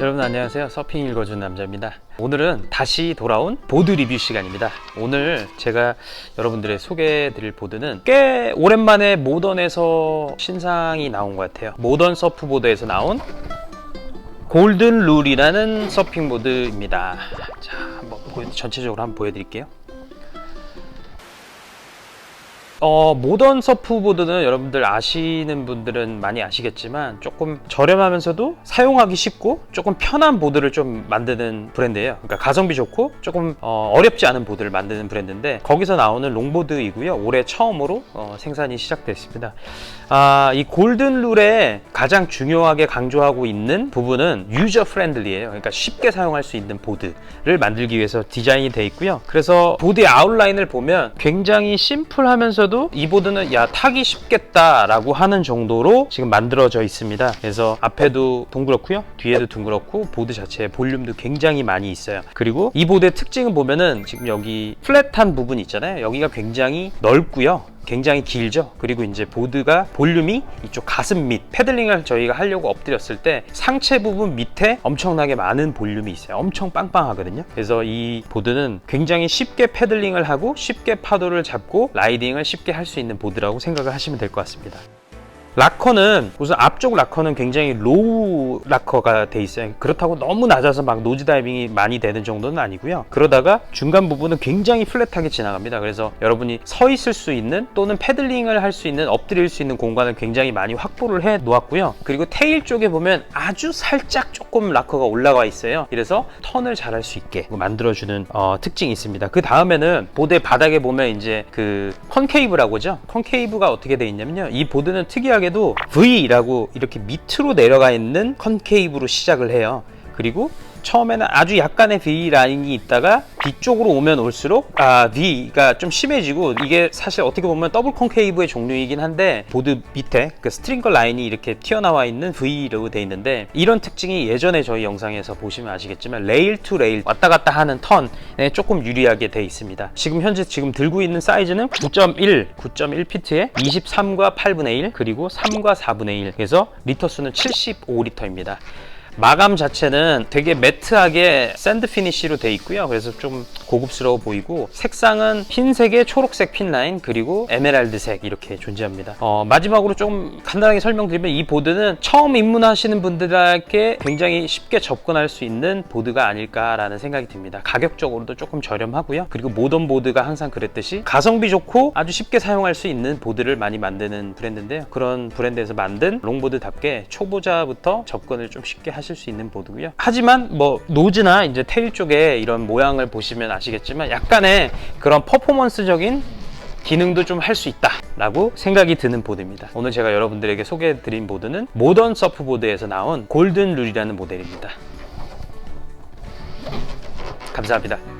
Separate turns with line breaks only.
여러분 안녕하세요. 서핑 읽어주는 남자입니다. 오늘은 다시 돌아온 보드 리뷰 시간입니다. 오늘 제가 여러분들의 소개해 드릴 보드는 꽤 오랜만에 모던에서 신상이 나온 것 같아요. 모던 서프보드에서 나온 골든 룰이라는 서핑보드입니다. 자, 한번 전체적으로 한번 보여드릴게요. 어, 모던 서프보드는 여러분들 아시는 분들은 많이 아시겠지만 조금 저렴하면서도 사용하기 쉽고 조금 편한 보드를 좀 만드는 브랜드예요. 그러니까 가성비 좋고 조금 어, 어렵지 않은 보드를 만드는 브랜드인데 거기서 나오는 롱보드이고요. 올해 처음으로 어, 생산이 시작됐습니다. 아, 이 골든 룰에 가장 중요하게 강조하고 있는 부분은 유저 프렌들리예요. 그러니까 쉽게 사용할 수 있는 보드를 만들기 위해서 디자인이 돼 있고요. 그래서 보드의 아웃라인을 보면 굉장히 심플하면서 도 이 보드는 야 타기 쉽겠다라고 하는 정도로 지금 만들어져 있습니다. 그래서 앞에도 동그랗고요. 뒤에도 둥그렇고 보드 자체의 볼륨도 굉장히 많이 있어요. 그리고 이 보드의 특징은 보면은 지금 여기 플랫한 부분 있잖아요. 여기가 굉장히 넓고요. 굉장히 길죠. 그리고 이제 보드가 볼륨이 이쪽 가슴 밑 패들링을 저희가 하려고 엎드렸을 때 상체 부분 밑에 엄청나게 많은 볼륨이 있어요. 엄청 빵빵하거든요. 그래서 이 보드는 굉장히 쉽게 패들링을 하고 쉽게 파도를 잡고 라이딩을 쉽게 할 수 있는 보드라고 생각을 하시면 될 것 같습니다. 락커는 우선 앞쪽 락커는 굉장히 로우 락커가 돼 있어요. 그렇다고 너무 낮아서 막 노즈 다이빙이 많이 되는 정도는 아니고요. 그러다가 중간 부분은 굉장히 플랫하게 지나갑니다. 그래서 여러분이 서 있을 수 있는 또는 패들링을 할 수 있는 엎드릴 수 있는 공간을 굉장히 많이 확보를 해 놓았고요. 그리고 테일 쪽에 보면 아주 살짝 조금 락커가 올라와 있어요. 이래서 턴을 잘할 수 있게 만들어주는 어, 특징이 있습니다. 그 다음에는 보드 바닥에 보면 이제 그 컨케이브라고 하죠. 컨케이브가 어떻게 돼 있냐면요. 이 보드는 특이 하게도 V라고 이렇게 밑으로 내려가 있는 컨케이브로 시작을 해요. 그리고 처음에는 아주 약간의 V 라인이 있다가 뒤쪽으로 오면 올수록 아 V가 좀 심해지고 이게 사실 어떻게 보면 더블 컨케이브의 종류이긴 한데 보드 밑에 그 스트링거 라인이 이렇게 튀어나와 있는 V로 돼 있는데 이런 특징이 예전에 저희 영상에서 보시면 아시겠지만 레일 투 레일 왔다 갔다 하는 턴에 조금 유리하게 돼 있습니다. 지금 현재 지금 들고 있는 사이즈는 9.1 9.1피트에 23과 8분의 1 그리고 3과 4분의 1 그래서 리터 수는 75리터입니다. 마감 자체는 되게 매트하게 샌드 피니쉬로 돼 있고요. 그래서 좀 고급스러워 보이고 색상은 흰색에 초록색 핀 라인 그리고 에메랄드색 이렇게 존재합니다. 어, 마지막으로 좀 간단하게 설명드리면 이 보드는 처음 입문하시는 분들에게 굉장히 쉽게 접근할 수 있는 보드가 아닐까라는 생각이 듭니다. 가격적으로도 조금 저렴하고요. 그리고 모던 보드가 항상 그랬듯이 가성비 좋고 아주 쉽게 사용할 수 있는 보드를 많이 만드는 브랜드인데요. 그런 브랜드에서 만든 롱보드답게 초보자부터 접근을 좀 쉽게 하실 수 있는 보드고요. 하지만 뭐 노즈나 이제 테일 쪽에 이런 모양을 보시면 아시겠지만 약간의 그런 퍼포먼스적인 기능도 좀 할 수 있다 라고 생각이 드는 보드입니다. 오늘 제가 여러분들에게 소개해 드린 보드는 모던 서프보드에서 나온 골든 룰이라는 모델입니다. 감사합니다.